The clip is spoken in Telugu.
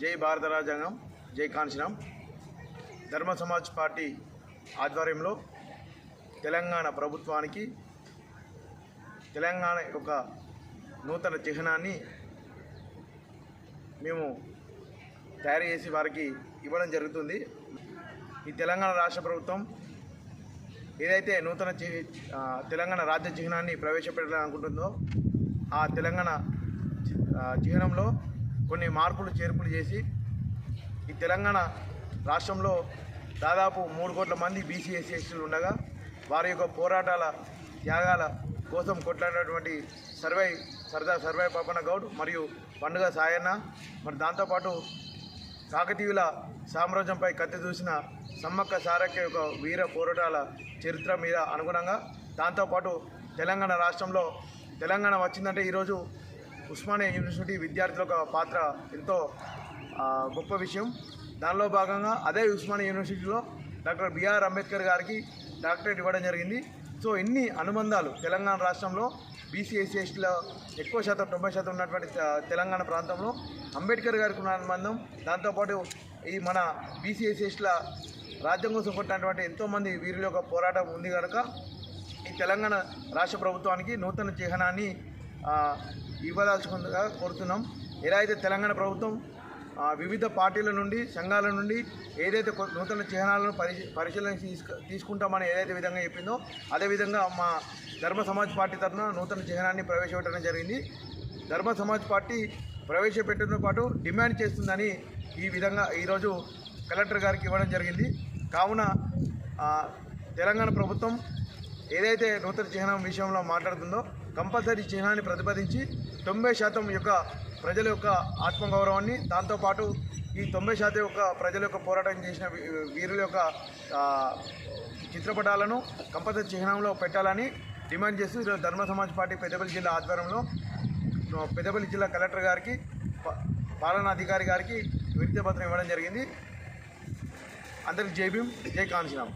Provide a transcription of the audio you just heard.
జై భారత రాజ్యాంగం జై కాంశీరామ్. ధర్మ సమాజ్ పార్టీ ఆధ్వర్యంలో తెలంగాణ ప్రభుత్వానికి తెలంగాణ యొక్క నూతన చిహ్నాన్ని మేము తయారు చేసి వారికి ఇవ్వడం జరుగుతుంది. ఈ తెలంగాణ రాష్ట్ర ప్రభుత్వం ఏదైతే నూతన తెలంగాణ రాజ్య చిహ్నాన్ని ప్రవేశపెట్టాలనుకుంటుందో ఆ తెలంగాణ చిహ్నంలో కొన్ని మార్పులు చేర్పులు చేసి ఈ తెలంగాణ రాష్ట్రంలో దాదాపు మూడు కోట్ల మంది బీసీ ఎస్సీ ఎస్టీలు ఉండగా వారి యొక్క పోరాటాల త్యాగాల కోసం కొట్లాడినటువంటి సర్వై సర్దా సర్వై పాపన్న గౌడ్ మరియు పండుగ సాయన్న. మరి దాంతోపాటు కాకతీయుల సామ్రాజ్యంపై కత్తి చూసిన సమ్మక్క సారక్య యొక్క వీర పోరాటాల చరిత్ర మీద అనుగుణంగా దాంతోపాటు తెలంగాణ రాష్ట్రంలో తెలంగాణ వచ్చిందంటే ఈరోజు ఉస్మానియా యూనివర్సిటీ విద్యార్థుల పాత్ర ఎంతో గొప్ప విషయం. దానిలో భాగంగా అదే ఉస్మానియా యూనివర్సిటీలో డాక్టర్ బిఆర్ అంబేద్కర్ గారికి డాక్టరేట్ ఇవ్వడం జరిగింది. సో ఇన్ని అనుబంధాలు తెలంగాణ రాష్ట్రంలో బీసీ ఎస్సీ ఎస్టీలో ఎక్కువ శాతం తొంభై శాతం ఉన్నటువంటి తెలంగాణ ప్రాంతంలో అంబేద్కర్ గారికి ఉన్న అనుబంధం. దాంతోపాటు ఈ మన బీసీ ఎస్సీ ఎస్టీల రాజ్యం కోసం కొట్టినటువంటి ఎంతోమంది వీరుల యొక్క పోరాటం ఉంది కనుక ఈ తెలంగాణ రాష్ట్ర ప్రభుత్వానికి నూతన చిహ్నాన్ని ఇవ్వదలుచుకుందిగా కోరుతున్నాం. ఎలా అయితే తెలంగాణ ప్రభుత్వం వివిధ పార్టీల నుండి సంఘాల నుండి ఏదైతే నూతన చిహ్నాలను పరిశీ పరిశీలన తీసుకు తీసుకుంటామని ఏదైతే విధంగా చెప్పిందో అదేవిధంగా మా ధర్మ సమాజ్ పార్టీ తరఫున నూతన చిహ్నాన్ని ప్రవేశపెట్టడం జరిగింది. ధర్మ సమాజ్ పార్టీ ప్రవేశపెట్టడంతో పాటు డిమాండ్ చేస్తుందని ఈ విధంగా ఈరోజు కలెక్టర్ గారికి ఇవ్వడం జరిగింది. కావున తెలంగాణ ప్రభుత్వం ఏదైతే నూతన చిహ్నం విషయంలో మాట్లాడుతుందో కంపల్సరీ చిహ్నాన్ని ప్రతిపాదించి తొంభై శాతం యొక్క ప్రజల యొక్క ఆత్మగౌరవాన్ని దాంతోపాటు ఈ తొంభై శాతం యొక్క ప్రజల యొక్క పోరాటం చేసిన వీరుల యొక్క చిత్రపటాలను కంపల్సరీ చిహ్నంలో పెట్టాలని డిమాండ్ చేస్తూ ఈరోజు ధర్మ సమాజ్ పార్టీ పెద్దపల్లి జిల్లా ఆధ్వర్యంలో పెద్దపల్లి జిల్లా కలెక్టర్ గారికి ప- పాలనాధికారి గారికి వినతి పత్రం ఇవ్వడం జరిగింది. అందరికి జై భీం జై కాంశీరామ్